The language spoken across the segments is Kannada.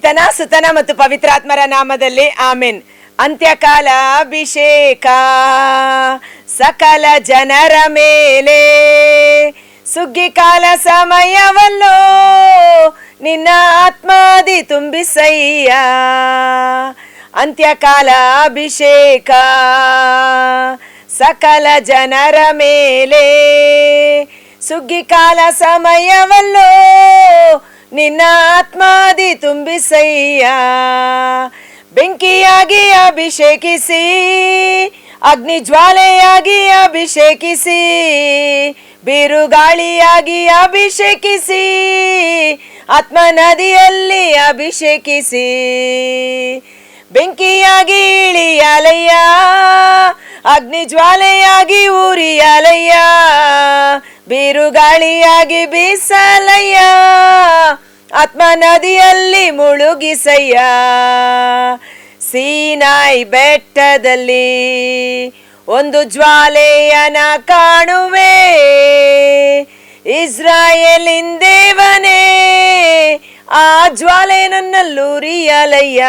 ಪಿತನ ಸುತನ ಮತ್ತು ಪವಿತ್ರಾತ್ಮರ ನಾಮದಲ್ಲಿ ಆಮೆನ್. ಅಂತ್ಯಕಾಲ ಅಭಿಷೇಕ. ಸಕಲ ಜನರ ಮೇಲೆ ಸುಗ್ಗಿ ಕಾಲ ಸಮಯವಲ್ಲೋ, ನಿನ್ನ ಆತ್ಮಾದಿ ತುಂಬಿಸಯ್ಯ. ಅಂತ್ಯಕಾಲ ಅಭಿಷೇಕ. ಸಕಲ ಜನರ ಮೇಲೆ ಸುಗ್ಗಿ ಕಾಲ ಸಮಯವಲ್ಲೋ ನಿನ್ನ ಆತ್ಮಾದಿ ತುಂಬಿಸಯ್ಯ. ಬೆಂಕಿಯಾಗಿ ಅಭಿಷೇಕಿಸಿ, ಅಗ್ನಿ ಜ್ವಾಲೆಯಾಗಿ ಅಭಿಷೇಕಿಸಿ, ಬಿರುಗಾಳಿಯಾಗಿ ಅಭಿಷೇಕಿಸಿ ಆತ್ಮ ನದಿಯಲ್ಲಿ ಅಭಿಷೇಕಿಸಿ. ಬೆಂಕಿಯಾಗಿ ಇಳಿಯಲಯ್ಯ, ಅಗ್ನಿ ಜ್ವಾಲೆಯಾಗಿ ಉರಿಯಲಯ್ಯ ಬಿರುಗಾಳಿಯಾಗಿ ಬೀಸಲಯ್ಯ. ಆತ್ಮ ನದಿಯಲ್ಲಿ ಮುಳುಗಿಸಯ್ಯ. ಸೀನಾಯಿ ಬೆಟ್ಟದಲ್ಲಿ ಒಂದು ಜ್ವಾಲೆಯನ ಕಾಣುವೆ. ಇಸ್ರಾಯೇಲಿನ್ ದೇವನೇ, ಆ ಜ್ವಾಲೆ ನನ್ನಲ್ಲೂರಿಯಲಯ್ಯ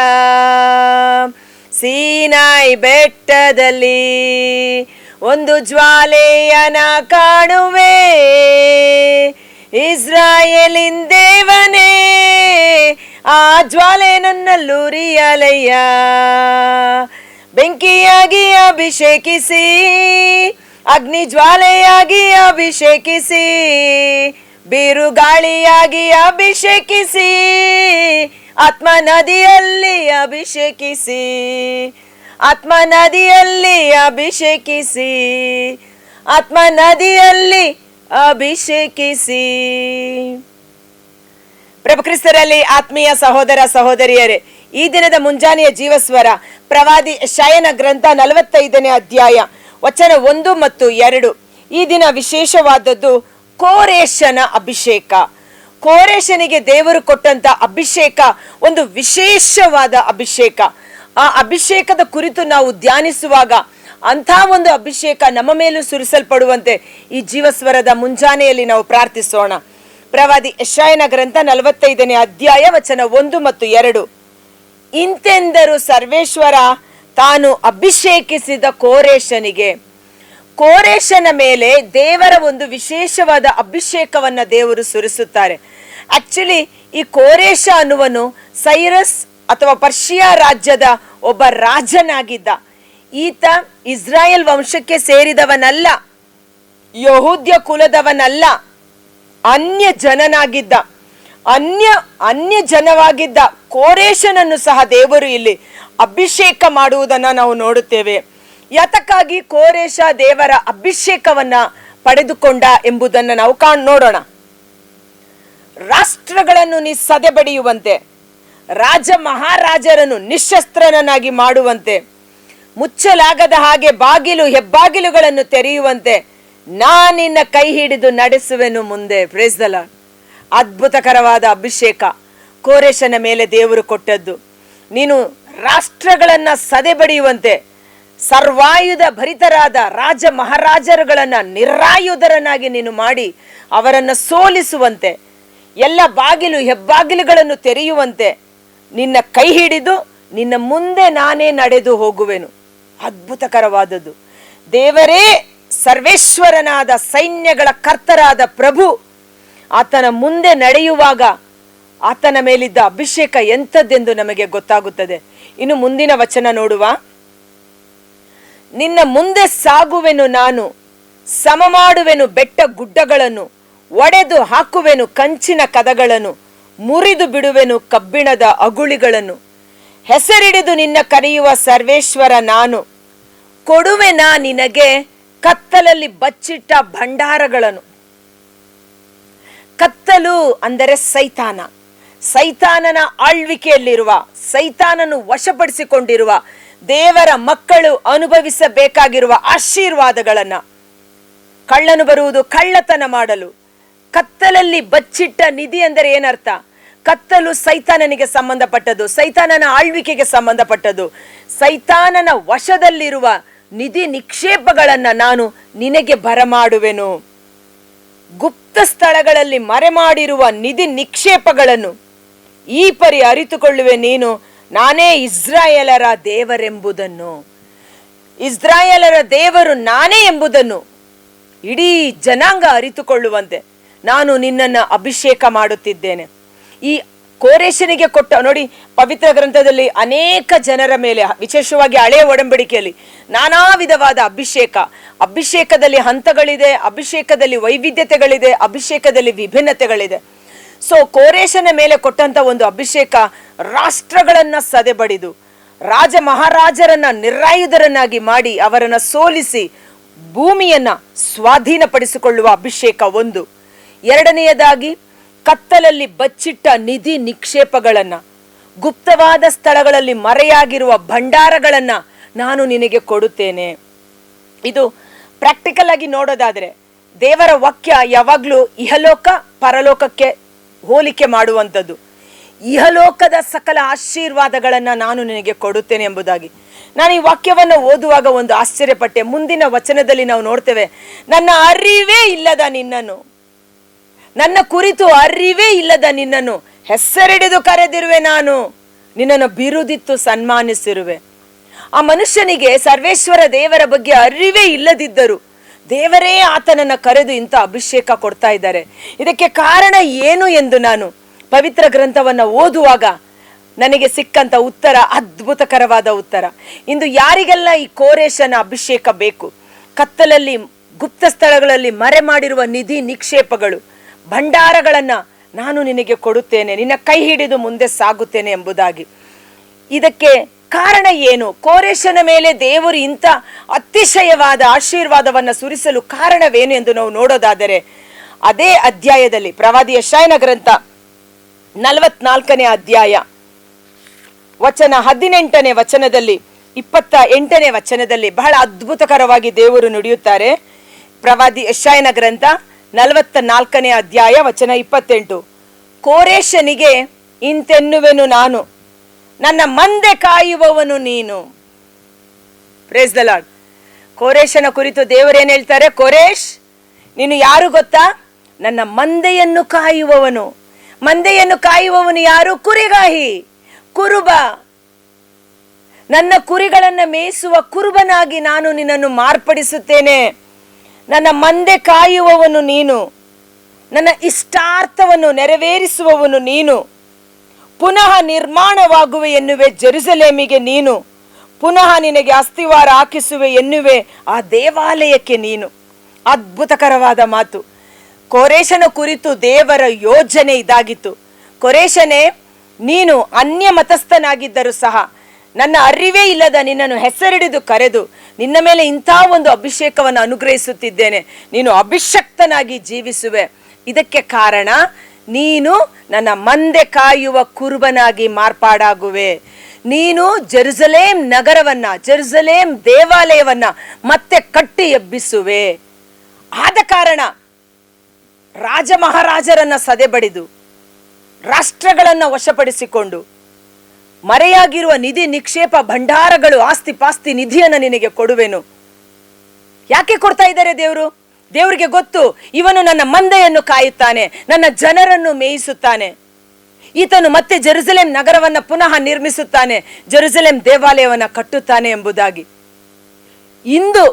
ಸೀನಾಯಿ ಬೆಟ್ಟದಲ್ಲಿ ಒಂದು ಜ್ವಾಲೆಯನ ಕಾಣುವೆ. ಇಸ್ರಾಯೇಲಿನ್ ದೇವನೇ, ಆ ಜ್ವಾಲೆ ನನ್ನಲ್ಲೂರಿಯಲಯ್ಯ ಬೆಂಕಿಯಾಗಿ ಅಭಿಷೇಕಿಸಿ, ಅಗ್ನಿ ಜ್ವಾಲೆಯಾಗಿ ಅಭಿಷೇಕಿಸಿ, ಬಿರುಗಾಳಿಯಾಗಿ ಅಭಿಷೇಕಿಸಿ, ಆತ್ಮ ನದಿಯಲ್ಲಿ ಅಭಿಷೇಕಿಸಿ. ಆತ್ಮ ನದಿಯಲ್ಲಿ ಅಭಿಷೇಕಿಸಿ, ಆತ್ಮ ನದಿಯಲ್ಲಿ ಅಭಿಷೇಕಿಸಿ. ಪ್ರಭು ಕ್ರಿಸ್ತರಲ್ಲಿ ಆತ್ಮೀಯ ಸಹೋದರ ಸಹೋದರಿಯರೇ, ಈ ದಿನದ ಮುಂಜಾನೆಯ ಜೀವಸ್ವರ, ಪ್ರವಾದಿ ಶಯನ ಗ್ರಂಥ ನಲವತ್ತೈದನೇ ಅಧ್ಯಾಯ, ವಚನ ಒಂದು ಮತ್ತು ಎರಡು. ಈ ದಿನ ವಿಶೇಷವಾದದ್ದು ಕೋರೇಶನ ಅಭಿಷೇಕ. ಕೋರೇಶನಿಗೆ ದೇವರು ಕೊಟ್ಟಂತ ಅಭಿಷೇಕ, ಒಂದು ವಿಶೇಷವಾದ ಅಭಿಷೇಕ. ಆ ಅಭಿಷೇಕದ ಕುರಿತು ನಾವು ಧ್ಯಾನಿಸುವಾಗ ಅಂಥ ಒಂದು ಅಭಿಷೇಕ ನಮ್ಮ ಮೇಲೂ ಸುರಿಸಲ್ಪಡುವಂತೆ ಈ ಜೀವಸ್ವರದ ಮುಂಜಾನೆಯಲ್ಲಿ ನಾವು ಪ್ರಾರ್ಥಿಸೋಣ. ಪ್ರವಾದಿ ಯಶಾಯನ ಗ್ರಂಥ ನಲವತ್ತೈದನೇ ಅಧ್ಯಾಯ ವಚನ ಒಂದು ಮತ್ತು ಎರಡು. ಇಂತೆಂದರು ಸರ್ವೇಶ್ವರ, ತಾನು ಅಭಿಷೇಕಿಸಿದ ಕೋರೇಶನಿಗೆ. ಕೋರೇಶನ ಮೇಲೆ ದೇವರ ಒಂದು ವಿಶೇಷವಾದ ಅಭಿಷೇಕವನ್ನ ದೇವರು ಸುರಿಸುತ್ತಾರೆ. ಆಕ್ಚುಲಿ ಈ ಕೋರೇಶ ಅನ್ನುವನು ಸೈರಸ್ ಅಥವಾ ಪರ್ಷಿಯಾ ರಾಜ್ಯದ ಒಬ್ಬ ರಾಜನಾಗಿದ್ದ, ಈತ ಇಸ್ರಾಯೇಲ್ ವಂಶಕ್ಕೆ ಸೇರಿದವನಲ್ಲ, ಯಹೂದ್ಯ ಕುಲದವನಲ್ಲ, ಅನ್ಯ ಜನನಾಗಿದ್ದ, ಅನ್ಯ ಅನ್ಯ ಜನವಾಗಿದ್ದ ಕೋರೇಶನನ್ನು ಸಹ ದೇವರು ಇಲ್ಲಿ ಅಭಿಷೇಕ ಮಾಡುವುದನ್ನ ನಾವು ನೋಡುತ್ತೇವೆ. ಯಾತಕ್ಕಾಗಿ ಕೋರೇಶ ದೇವರ ಅಭಿಷೇಕವನ್ನ ಪಡೆದುಕೊಂಡ ಎಂಬುದನ್ನು ನಾವು ಕಾಣ್, ನೋಡೋಣ. ರಾಷ್ಟ್ರಗಳನ್ನು ನೀ ಸದೆಬಡಿಯುವಂತೆ ರಾಜ ಮಹಾರಾಜರನ್ನು ನಿಶಸ್ತ್ರನನ್ನಾಗಿ ಮಾಡುವಂತೆ, ಮುಚ್ಚಲಾಗದ ಹಾಗೆ ಬಾಗಿಲು ಹೆಬ್ಬಾಗಿಲುಗಳನ್ನು ತೆರೆಯುವಂತೆ ನಾನಿನ್ನ ಕೈ ಹಿಡಿದು ನಡೆಸುವೆನು ಮುಂದೆ. ಪ್ರೇಸ್ದಲ ಅದ್ಭುತಕರವಾದ ಅಭಿಷೇಕ ಕೋರೇಶನ ಮೇಲೆ ದೇವರು ಕೊಟ್ಟದ್ದು. ನೀನು ರಾಷ್ಟ್ರಗಳನ್ನ ಸದೆಬಡಿಯುವಂತೆ ಸರ್ವಾಯುಧ ಭರಿತರಾದ ರಾಜ ಮಹಾರಾಜರುಗಳನ್ನ ನಿರಾಯುಧರನ್ನಾಗಿ ನೀನು ಮಾಡಿ ಅವರನ್ನು ಸೋಲಿಸುವಂತೆ, ಎಲ್ಲ ಬಾಗಿಲು ಹೆಬ್ಬಾಗಿಲುಗಳನ್ನು ತೆರೆಯುವಂತೆ ನಿನ್ನ ಕೈ ಹಿಡಿದು ನಿನ್ನ ಮುಂದೆ ನಾನೇ ನಡೆದು ಹೋಗುವೆನು. ಅದ್ಭುತಕರವಾದದ್ದು. ದೇವರೇ, ಸರ್ವೇಶ್ವರನಾದ ಸೈನ್ಯಗಳ ಕರ್ತರಾದ ಪ್ರಭು, ಆತನ ಮುಂದೆ ನಡೆಯುವಾಗ ಆತನ ಮೇಲಿದ್ದ ಅಭಿಷೇಕ ಎಂಥದ್ದೆಂದು ನಮಗೆ ಗೊತ್ತಾಗುತ್ತದೆ. ಇನ್ನು ಮುಂದಿನ ವಚನ ನೋಡುವ. ನಿನ್ನ ಮುಂದೆ ಸಾಗುವೆನು ನಾನು ಸಮ ಮಾಡುವೆನು ಬೆಟ್ಟ ಗುಡ್ಡಗಳನ್ನು, ಒಡೆದು ಹಾಕುವೆನು ಕಂಚಿನ ಕದಗಳನ್ನು ಮುರಿದು ಬಿಡುವೆನು ಕಬ್ಬಿಣದ ಅಗುಳಿಗಳನ್ನು. ಹೆಸರಿಡಿದು ನಿನ್ನ ಕರೆಯುವ ಸರ್ವೇಶ್ವರ ನಾನು. ಕೊಡುವೆನಾ ನಿನಗೆ ಕತ್ತಲಲ್ಲಿ ಬಚ್ಚಿಟ್ಟ ಭಂಡಾರಗಳನ್ನು. ಕತ್ತಲು ಅಂದರೆ ಸೈತಾನ. ಸೈತಾನನ ಆಳ್ವಿಕೆಯಲ್ಲಿರುವ ಸೈತಾನನು ವಶಪಡಿಸಿಕೊಂಡಿರುವ, ದೇವರ ಮಕ್ಕಳು ಅನುಭವಿಸಬೇಕಾಗಿರುವ ಆಶೀರ್ವಾದಗಳನ್ನು. ಕಳ್ಳನು ಬರುವುದು ಕಳ್ಳತನ ಮಾಡಲು. ಕತ್ತಲಲ್ಲಿ ಬಚ್ಚಿಟ್ಟ ನಿಧಿ ಅಂದರೆ ಏನರ್ಥ? ಕತ್ತಲು ಸೈತಾನನಿಗೆ ಸಂಬಂಧಪಟ್ಟದ್ದು, ಸೈತಾನನ ಆಳ್ವಿಕೆಗೆ ಸಂಬಂಧಪಟ್ಟದ್ದು. ಸೈತಾನನ ವಶದಲ್ಲಿರುವ ನಿಧಿ ನಿಕ್ಷೇಪಗಳನ್ನ ನಾನು ನಿನಗೆ ಬರಮಾಡುವೆನು. ಗುಪ್ತ ಸ್ಥಳಗಳಲ್ಲಿ ಮರೆಮಾಡಿರುವ ನಿಧಿ ನಿಕ್ಷೇಪಗಳನ್ನು ಈ ಪರಿ ಅರಿತುಕೊಳ್ಳುವೆ ನೀನು, ನಾನೇ ಇಸ್ರಾಯೇಲರ ದೇವರೆಂಬುದನ್ನು. ಇಸ್ರಾಯೇಲರ ದೇವರು ನಾನೇ ಎಂಬುದನ್ನು ಇಡೀ ಜನಾಂಗ ಅರಿತುಕೊಳ್ಳುವಂತೆ. ನಾನು ನಿನ್ನನ್ನು ಅಭಿಷೇಕ ಮಾಡುತ್ತಿದ್ದೇನೆ. ಈ ಕೋರೇಶನಿಗೆ ಕೊಟ್ಟ, ನೋಡಿ, ಪವಿತ್ರ ಗ್ರಂಥದಲ್ಲಿ ಅನೇಕ ಜನರ ಮೇಲೆ, ವಿಶೇಷವಾಗಿ ಹಳೆಯ ಒಡಂಬಡಿಕೆಯಲ್ಲಿ ನಾನಾ ವಿಧವಾದ ಅಭಿಷೇಕ. ಅಭಿಷೇಕದಲ್ಲಿ ಹಂತಗಳಿದೆ, ಅಭಿಷೇಕದಲ್ಲಿ ವೈವಿಧ್ಯತೆಗಳಿದೆ, ಅಭಿಷೇಕದಲ್ಲಿ ವಿಭಿನ್ನತೆಗಳಿದೆ. ಸೊ ಕೋರೇಶನ ಮೇಲೆ ಕೊಟ್ಟಂತ ಒಂದು ಅಭಿಷೇಕ ರಾಷ್ಟ್ರಗಳನ್ನ ಸದೆಬಡಿದು, ರಾಜ ಮಹಾರಾಜರನ್ನ ನಿರಾಯುಧರನ್ನಾಗಿ ಮಾಡಿ ಅವರನ್ನ ಸೋಲಿಸಿ ಭೂಮಿಯನ್ನ ಸ್ವಾಧೀನಪಡಿಸಿಕೊಳ್ಳುವ ಅಭಿಷೇಕ ಒಂದು. ಎರಡನೆಯದಾಗಿ, ಕತ್ತಲಲ್ಲಿ ಬಚ್ಚಿಟ್ಟ ನಿಧಿ ನಿಕ್ಷೇಪಗಳನ್ನ, ಗುಪ್ತವಾದ ಸ್ಥಳಗಳಲ್ಲಿ ಮರೆಯಾಗಿರುವ ಭಂಡಾರಗಳನ್ನ ನಾನು ನಿನಗೆ ಕೊಡುತ್ತೇನೆ. ಇದು ಪ್ರಾಕ್ಟಿಕಲ್ ಆಗಿ ನೋಡೋದಾದ್ರೆ, ದೇವರ ವಾಕ್ಯ ಯಾವಾಗಲೂ ಇಹಲೋಕ ಪರಲೋಕಕ್ಕೆ ಹೋಲಿಕೆ ಮಾಡುವಂಥದ್ದು. ಇಹಲೋಕದ ಸಕಲ ಆಶೀರ್ವಾದಗಳನ್ನ ನಾನು ನಿನಗೆ ಕೊಡುತ್ತೇನೆ ಎಂಬುದಾಗಿ. ನಾನು ಈ ವಾಕ್ಯವನ್ನು ಓದುವಾಗ ಒಂದು ಆಶ್ಚರ್ಯಪಟ್ಟೆ. ಮುಂದಿನ ವಚನದಲ್ಲಿ ನಾವು ನೋಡ್ತೇವೆ, ನನ್ನ ಅರಿವೇ ಇಲ್ಲದ ನಿನ್ನನ್ನು. ನನ್ನ ಕುರಿತು ಅರಿವೇ ಇಲ್ಲದ ನಿನ್ನನ್ನು ಹೆಸರಿಡಿದು ಕರೆದಿರುವೆ ನಾನು. ನಿನ್ನನ್ನು ಬಿರುದಿತ್ತು ಸನ್ಮಾನಿಸಿರುವೆ. ಆ ಮನುಷ್ಯನಿಗೆ ಸರ್ವೇಶ್ವರ ದೇವರ ಬಗ್ಗೆ ಅರಿವೇ ಇಲ್ಲದಿದ್ದರು ದೇವರೇ ಆತನನ್ನ ಕರೆದು ಇಂಥ ಅಭಿಷೇಕ ಕೊಡ್ತಾ ಇದ್ದಾರೆ. ಇದಕ್ಕೆ ಕಾರಣ ಏನು ಎಂದು ನಾನು ಪವಿತ್ರ ಗ್ರಂಥವನ್ನ ಓದುವಾಗ ನನಗೆ ಸಿಕ್ಕಂತ ಉತ್ತರ, ಅದ್ಭುತಕರವಾದ ಉತ್ತರ. ಇಂದು ಯಾರಿಗೆಲ್ಲ ಈ ಕೋರೇಶನ ಅಭಿಷೇಕ ಬೇಕು? ಕತ್ತಲಲ್ಲಿ ಗುಪ್ತ ಸ್ಥಳಗಳಲ್ಲಿ ಮರೆ ಮಾಡಿರುವ ನಿಧಿ ನಿಕ್ಷೇಪಗಳು ಭಂಡಾರಗಳನ್ನ ನಾನು ನಿನಗೆ ಕೊಡುತ್ತೇನೆ, ನಿನ್ನ ಕೈ ಹಿಡಿದು ಮುಂದೆ ಸಾಗುತ್ತೇನೆ ಎಂಬುದಾಗಿ. ಇದಕ್ಕೆ ಕಾರಣ ಏನು? ಕೋರೇಶನ ಮೇಲೆ ದೇವರು ಇಂಥ ಅತಿಶಯವಾದ ಆಶೀರ್ವಾದವನ್ನು ಸುರಿಸಲು ಕಾರಣವೇನು ಎಂದು ನಾವು ನೋಡೋದಾದರೆ, ಅದೇ ಅಧ್ಯಾಯದಲ್ಲಿ, ಪ್ರವಾದಿಯ ಶಯನ ಗ್ರಂಥ ನಲವತ್ನಾಲ್ಕನೇ ಅಧ್ಯಾಯ, ವಚನ ಹದಿನೆಂಟನೇ ವಚನದಲ್ಲಿ, ಇಪ್ಪತ್ತ ಎಂಟನೇ ವಚನದಲ್ಲಿ ಬಹಳ ಅದ್ಭುತಕರವಾಗಿ ದೇವರು ನುಡಿಯುತ್ತಾರೆ. ಪ್ರವಾದಿ ಯಶಾಯನ ಗ್ರಂಥ ನಲವತ್ತ ನಾಲ್ಕನೇ ಅಧ್ಯಾಯ ವಚನ ಇಪ್ಪತ್ತೆಂಟು. ಕೋರೇಶನಿಗೆ ಇಂತೆನ್ನುವೆನು ನಾನು, ನನ್ನ ಮಂದೆ ಕಾಯುವವನು ನೀನು. ಪ್ರೇಸ್ ದ ಲಾರ್ಡ್ ಕೋರೇಶನ ಕುರಿತು ದೇವರೇನು ಹೇಳ್ತಾರೆ? ಕೋರೇಶ್ ನೀನು ಯಾರು ಗೊತ್ತಾ? ನನ್ನ ಮಂದೆಯನ್ನು ಕಾಯುವವನು. ಮಂದೆಯನ್ನು ಕಾಯುವವನು ಯಾರು? ಕುರಿಗಾಹಿ ಕುರುಬ. ನನ್ನ ಕುರಿಗಳನ್ನು ಮೇಯಿಸುವ ಕುರುಬನಾಗಿ ನಾನು ನಿನ್ನನ್ನು ಮಾರ್ಪಡಿಸುತ್ತೇನೆ. ನನ್ನ ಮಂದೆ ಕಾಯುವವನು ನೀನು. ನನ್ನ ಇಷ್ಟಾರ್ಥವನ್ನು ನೆರವೇರಿಸುವವನು ನೀನು. ಪುನಃ ನಿರ್ಮಾಣವಾಗುವೆ ಎನ್ನುವೆ ಜೆರುಸಲೇಮಿಗೆ ನೀನು. ಪುನಃ ನಿನಗೆ ಅಸ್ಥಿವಾರ ಹಾಕಿಸುವೆ ಎನ್ನುವೆ ಆ ದೇವಾಲಯಕ್ಕೆ ನೀನು. ಅದ್ಭುತಕರವಾದ ಮಾತು. ಕೊರೇಶನ ಕುರಿತು ದೇವರ ಯೋಜನೆ ಇದಾಗಿತ್ತು. ಕೊರೇಶನೇ ನೀನು ಅನ್ಯ ಮತಸ್ಥನಾಗಿದ್ದರೂ ಸಹ ನನ್ನ ಅರಿವೇ ಇಲ್ಲದ ನಿನ್ನನ್ನು ಹೆಸರಿಡಿದು ಕರೆದು ನಿನ್ನ ಮೇಲೆ ಇಂಥ ಒಂದು ಅಭಿಷೇಕವನ್ನು ಅನುಗ್ರಹಿಸುತ್ತಿದ್ದೇನೆ. ನೀನು ಅಭಿಷಕ್ತನಾಗಿ ಜೀವಿಸುವೆ. ಇದಕ್ಕೆ ಕಾರಣ ನೀನು ನನ್ನ ಮಂದೆ ಕಾಯುವ ಕುರುಬನಾಗಿ ಮಾರ್ಪಾಡಾಗುವೆ. ನೀನು ಜೆರುಸಲೇಂ ನಗರವನ್ನ ಜೆರುಸಲೇಂ ದೇವಾಲಯವನ್ನ ಮತ್ತೆ ಕಟ್ಟಿ ಎಬ್ಬಿಸುವೆ. ಆದ ಕಾರಣ ರಾಜ ಮಹಾರಾಜರನ್ನ ಸದೆಬಡಿದು ರಾಷ್ಟ್ರಗಳನ್ನ ವಶಪಡಿಸಿಕೊಂಡು ಮರೆಯಾಗಿರುವ ನಿಧಿ ನಿಕ್ಷೇಪ ಭಂಡಾರಗಳು ಆಸ್ತಿ ಪಾಸ್ತಿ ನಿಧಿಯನ್ನು ನಿನಗೆ ಕೊಡುವೆನು. ಯಾಕೆ ಕೊಡ್ತಾ ಇದ್ದಾರೆ ದೇವರು? ದೇವರಿಗೆ ಗೊತ್ತು, ಇವನು ನನ್ನ ಮಂದೆಯನ್ನು ಕಾಯುತ್ತಾನೆ, ನನ್ನ ಜನರನ್ನು ಮೇಯಿಸುತ್ತಾನೆ. ಈತನು ಮತ್ತೆ ಜೆರುಸಲೇಂ ನಗರವನ್ನ ಪುನಃ ನಿರ್ಮಿಸುತ್ತಾನೆ ಜೆರುಸಲೇಂ ದೇವಾಲಯವನ್ನ ಕಟ್ಟುತ್ತಾನೆ ಎಂಬುದಾಗಿ. ಇಂದು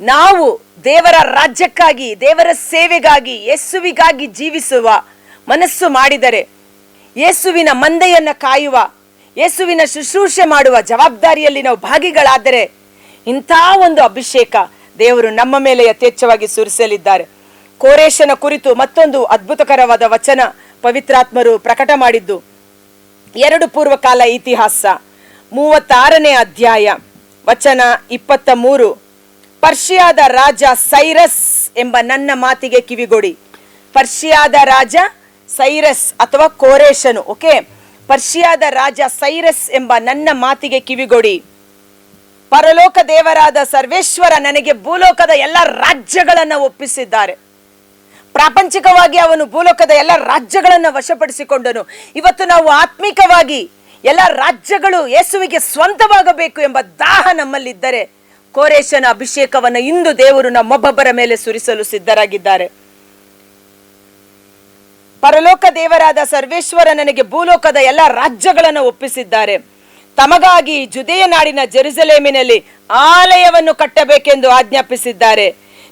ನಾವು ದೇವರ ರಾಜ್ಯಕ್ಕಾಗಿ, ದೇವರ ಸೇವೆಗಾಗಿ, ಯೇಸುವಿಗಾಗಿ ಜೀವಿಸುವ ಮನಸ್ಸು ಮಾಡಿದರೆ, ಯೇಸುವಿನ ಮಂದೆಯನ್ನು ಕಾಯುವ ಯೇಸುವಿನ ಶುಶ್ರೂಷೆ ಮಾಡುವ ಜವಾಬ್ದಾರಿಯಲ್ಲಿ ನಾವು ಭಾಗಿಗಳಾದರೆ ಇಂಥ ಒಂದು ಅಭಿಷೇಕ ದೇವರು ನಮ್ಮ ಮೇಲೆ ಯಥೇಚ್ಛವಾಗಿ ಸುರಿಸಲಿದ್ದಾರೆ. ಕೋರೇಶನ ಕುರಿತು ಮತ್ತೊಂದು ಅದ್ಭುತಕರವಾದ ವಚನ ಪವಿತ್ರಾತ್ಮರು ಪ್ರಕಟ ಮಾಡಿದ್ದು, ಎರಡು ಪೂರ್ವಕಾಲ ಇತಿಹಾಸ, ಮೂವತ್ತಾರನೇ ಅಧ್ಯಾಯ, ವಚನ ಇಪ್ಪತ್ತ ಮೂರು ಪರ್ಷಿಯಾದ ರಾಜ ಸೈರಸ್ ಎಂಬ ನನ್ನ ಮಾತಿಗೆ ಕಿವಿಗೊಡಿ. ಪರ್ಷಿಯಾದ ರಾಜ ಸೈರಸ್ ಅಥವಾ ಕೋರೇಶನು ಓಕೆ? ಪರ್ಷಿಯಾದ ರಾಜ ಸೈರಸ್ ಎಂಬ ನನ್ನ ಮಾತಿಗೆ ಕಿವಿಗೊಡಿ. ಪರಲೋಕ ದೇವರಾದ ಸರ್ವೇಶ್ವರ ನನಗೆ ಭೂಲೋಕದ ಎಲ್ಲ ರಾಜ್ಯಗಳನ್ನು ಒಪ್ಪಿಸಿದ್ದಾರೆ. ಪ್ರಾಪಂಚಿಕವಾಗಿ ಅವನು ಭೂಲೋಕದ ಎಲ್ಲ ರಾಜ್ಯಗಳನ್ನು ವಶಪಡಿಸಿಕೊಂಡನು. ಇವತ್ತು ನಾವು ಆತ್ಮಿಕವಾಗಿ ಎಲ್ಲ ರಾಜ್ಯಗಳು ಯೇಸುವಿಗೆ ಸ್ವಂತವಾಗಬೇಕು ಎಂಬ ದಾಹ ನಮ್ಮಲ್ಲಿದ್ದರೆ, ಕೋರೇಶನ ಅಭಿಷೇಕವನ್ನು ಇಂದು ದೇವರು ನಮ್ಮೊಬ್ಬೊಬ್ಬರ ಮೇಲೆ ಸುರಿಸಲು ಸಿದ್ಧರಾಗಿದ್ದಾರೆ. ಪರಲೋಕ ದೇವರಾದ ಸರ್ವೇಶ್ವರ ನನಗೆ ಭೂಲೋಕದ ಎಲ್ಲ ರಾಜ್ಯಗಳನ್ನು ಒಪ್ಪಿಸಿದ್ದಾರೆ. ತಮಗಾಗಿ ಜುದೇಯ ನಾಡಿನ ಜೆರುಸಲೇಮಿನಲ್ಲಿ ಆಲಯವನ್ನು ಕಟ್ಟಬೇಕೆಂದು ಆಜ್ಞಾಪಿಸಿದ್ದಾರೆ.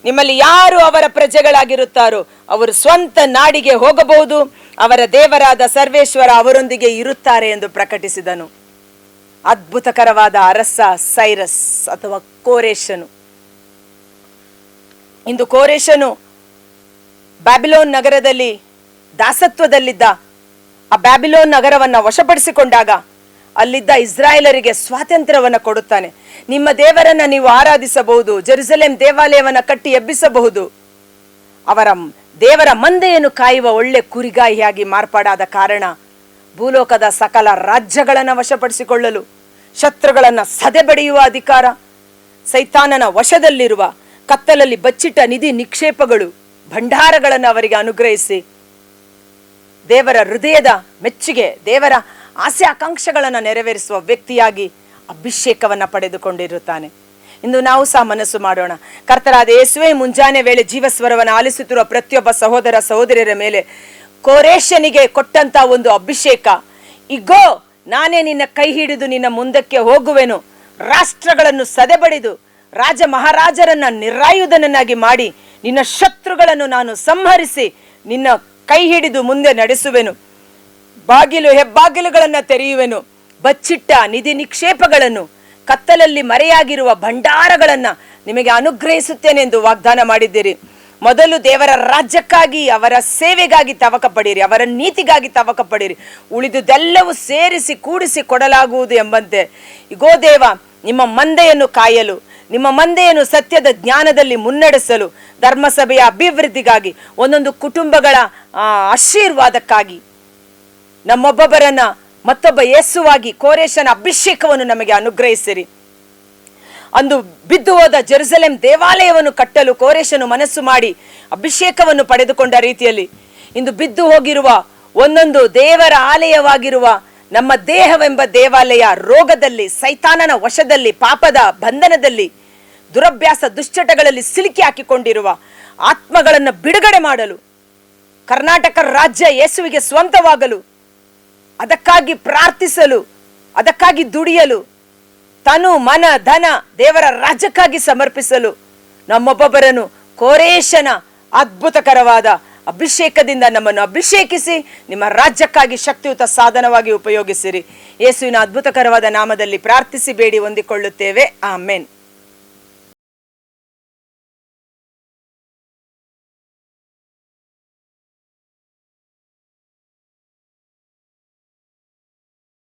ನಿಮ್ಮಲ್ಲಿ ಯಾರು ಅವರ ಪ್ರಜೆಗಳಾಗಿರುತ್ತಾರೋ ಅವರು ಸ್ವಂತ ನಾಡಿಗೆ ಹೋಗಬಹುದು. ಅವರ ದೇವರಾದ ಸರ್ವೇಶ್ವರ ಅವರೊಂದಿಗೆ ಇರುತ್ತಾರೆ ಎಂದು ಪ್ರಕಟಿಸಿದನು. ಅದ್ಭುತಕರವಾದ ಅರಸ ಸೈರಸ್ ಅಥವಾ ಕೋರೇಶನು ಇಂದು ಕೋರೇಶನು ಬ್ಯಾಬಿಲೋನ್ ನಗರದಲ್ಲಿ ದಾಸತ್ವದಲ್ಲಿದ್ದ ಆ ಬ್ಯಾಬಿಲೋನ್ ನಗರವನ್ನು ವಶಪಡಿಸಿಕೊಂಡಾಗ ಅಲ್ಲಿದ್ದ ಇಸ್ರಾಯೇಲರಿಗೆ ಸ್ವಾತಂತ್ರ್ಯವನ್ನು ಕೊಡುತ್ತಾನೆ. ನಿಮ್ಮ ದೇವರನ್ನ ನೀವು ಆರಾಧಿಸಬಹುದು ಜೆರುಸಲೇಮ್ ದೇವಾಲಯವನ್ನು ಕಟ್ಟಿ ಎಬ್ಬಿಸಬಹುದು. ಅವರ ದೇವರ ಮಂದೆಯನ್ನು ಕಾಯುವ ಒಳ್ಳೆ ಕುರಿಗಾಯಿಯಾಗಿ ಮಾರ್ಪಾಡಾದ ಕಾರಣ ಭೂಲೋಕದ ಸಕಲ ರಾಜ್ಯಗಳನ್ನು ವಶಪಡಿಸಿಕೊಳ್ಳಲು, ಶತ್ರುಗಳನ್ನು ಸದೆಬಡಿಯುವ ಅಧಿಕಾರ, ಸೈತಾನನ ವಶದಲ್ಲಿರುವ ಕತ್ತಲಲ್ಲಿ ಬಚ್ಚಿಟ್ಟ ನಿಧಿ ನಿಕ್ಷೇಪಗಳು, ಭಂಡಾರಗಳನ್ನು ಅವರಿಗೆ ಅನುಗ್ರಹಿಸಿ ದೇವರ ಹೃದಯದ ಮೆಚ್ಚುಗೆ, ದೇವರ ಆಸೆ ಆಕಾಂಕ್ಷೆಗಳನ್ನು ನೆರವೇರಿಸುವ ವ್ಯಕ್ತಿಯಾಗಿ ಅಭಿಷೇಕವನ್ನು ಪಡೆದುಕೊಂಡಿರುತ್ತಾನೆ. ಇಂದು ನಾವು ಸಹ ಮನಸ್ಸು ಮಾಡೋಣ. ಕರ್ತರಾದ ಯೇಸುವೆ, ಮುಂಜಾನೆ ವೇಳೆ ಜೀವಸ್ವರವನ್ನು ಆಲಿಸುತ್ತಿರುವ ಪ್ರತಿಯೊಬ್ಬ ಸಹೋದರ ಸಹೋದರಿಯರ ಮೇಲೆ ಕೋರೇಶನಿಗೆ ಕೊಟ್ಟಂತ ಒಂದು ಅಭಿಷೇಕ. ಇಗೋ, ನಾನೇ ನಿನ್ನ ಕೈ ಹಿಡಿದು ನಿನ್ನ ಮುಂದಕ್ಕೆ ಹೋಗುವೆನು. ರಾಷ್ಟ್ರಗಳನ್ನು ಸದೆಬಡಿದು, ರಾಜ ಮಹಾರಾಜರನ್ನ ನಿರಾಯುಧನನ್ನಾಗಿ ಮಾಡಿ ನಿನ್ನ ಶತ್ರುಗಳನ್ನು ನಾನು ಸಂಹರಿಸಿ ನಿನ್ನ ಕೈ ಹಿಡಿದು ಮುಂದೆ ನಡೆಸುವೆನು. ಬಾಗಿಲು ಹೆಬ್ಬಾಗಿಲುಗಳನ್ನು ತೆರೆಯುವೆನು. ಬಚ್ಚಿಟ್ಟ ನಿಧಿ ನಿಕ್ಷೇಪಗಳನ್ನು, ಕತ್ತಲಲ್ಲಿ ಮರೆಯಾಗಿರುವ ಭಂಡಾರಗಳನ್ನು ನಿಮಗೆ ಅನುಗ್ರಹಿಸುತ್ತೇನೆ ಎಂದು ವಾಗ್ದಾನ ಮಾಡಿದ್ದೀರಿ. ಮೊದಲು ದೇವರ ರಾಜ್ಯಕ್ಕಾಗಿ, ಅವರ ಸೇವೆಗಾಗಿ ತವಕ ಪಡೀರಿ ಅವರ ನೀತಿಗಾಗಿ ತವಕ ಪಡೀರಿ ಉಳಿದುದೆಲ್ಲವೂ ಸೇರಿಸಿ, ಕೂಡಿಸಿ ಕೊಡಲಾಗುವುದು ಎಂಬಂತೆ. ಇಗೋ ದೇವ, ನಿಮ್ಮ ಮಂದೆಯನ್ನು ಕಾಯಲು ನಿಮ್ಮ ಮಂದೆಯನ್ನು ಸತ್ಯದ ಜ್ಞಾನದಲ್ಲಿ ಮುನ್ನಡೆಸಲು ಧರ್ಮಸಭೆಯ ಅಭಿವೃದ್ಧಿಗಾಗಿ ಒಂದೊಂದು ಕುಟುಂಬಗಳ ಆಶೀರ್ವಾದಕ್ಕಾಗಿ ನಮ್ಮೊಬ್ಬೊಬ್ಬರನ್ನ ಮತ್ತೊಬ್ಬ ಯೇಸುವಾಗಿ ಕೋರೇಶನ ಅಭಿಷೇಕವನ್ನು ನಮಗೆ ಅನುಗ್ರಹಿಸಿರಿ. ಅಂದು ಬಿದ್ದು ಹೋದ ಜೆರುಸಲೆಂ ದೇವಾಲಯವನ್ನು ಕಟ್ಟಲು ಕೋರೇಶನು ಮನಸ್ಸು ಮಾಡಿ ಅಭಿಷೇಕವನ್ನು ಪಡೆದುಕೊಂಡ ರೀತಿಯಲ್ಲಿ ಇಂದು ಬಿದ್ದು ಹೋಗಿರುವ ಒಂದೊಂದು ದೇವರ ಆಲಯವಾಗಿರುವ ನಮ್ಮ ದೇಹವೆಂಬ ದೇವಾಲಯ ರೋಗದಲ್ಲಿ, ಸೈತಾನನ ವಶದಲ್ಲಿ, ಪಾಪದ ಬಂಧನದಲ್ಲಿ, ದುರಭ್ಯಾಸ ದುಶ್ಚಟಗಳಲ್ಲಿ ಸಿಲುಕಿ ಹಾಕಿಕೊಂಡಿರುವ ಆತ್ಮಗಳನ್ನು ಬಿಡುಗಡೆ ಮಾಡಲು, ಕರ್ನಾಟಕ ರಾಜ್ಯ ಯೇಸುವಿಗೆ ಸ್ವಂತವಾಗಲು, ಅದಕ್ಕಾಗಿ ಪ್ರಾರ್ಥಿಸಲು, ಅದಕ್ಕಾಗಿ ದುಡಿಯಲು, ತನು ಮನ, ಧನ, ದೇವರ ರಾಜ್ಯಕ್ಕಾಗಿ ಸಮರ್ಪಿಸಲು ನಮ್ಮೊಬ್ಬೊಬ್ಬರನ್ನು ಕೋರೇಶನ ಅದ್ಭುತಕರವಾದ ಅಭಿಷೇಕದಿಂದ ನಮ್ಮನ್ನು ಅಭಿಷೇಕಿಸಿ, ನಿಮ್ಮ ರಾಜ್ಯಕ್ಕಾಗಿ ಶಕ್ತಿಯುತ ಸಾಧನವಾಗಿ ಉಪಯೋಗಿಸಿರಿ. ಯೇಸುವಿನ ಅದ್ಭುತಕರವಾದ ನಾಮದಲ್ಲಿ ಪ್ರಾರ್ಥಿಸಿ, ಬೇಡಿ, ಹೊಂದಿಕೊಳ್ಳುತ್ತೇವೆ. ಆಮೆನ್.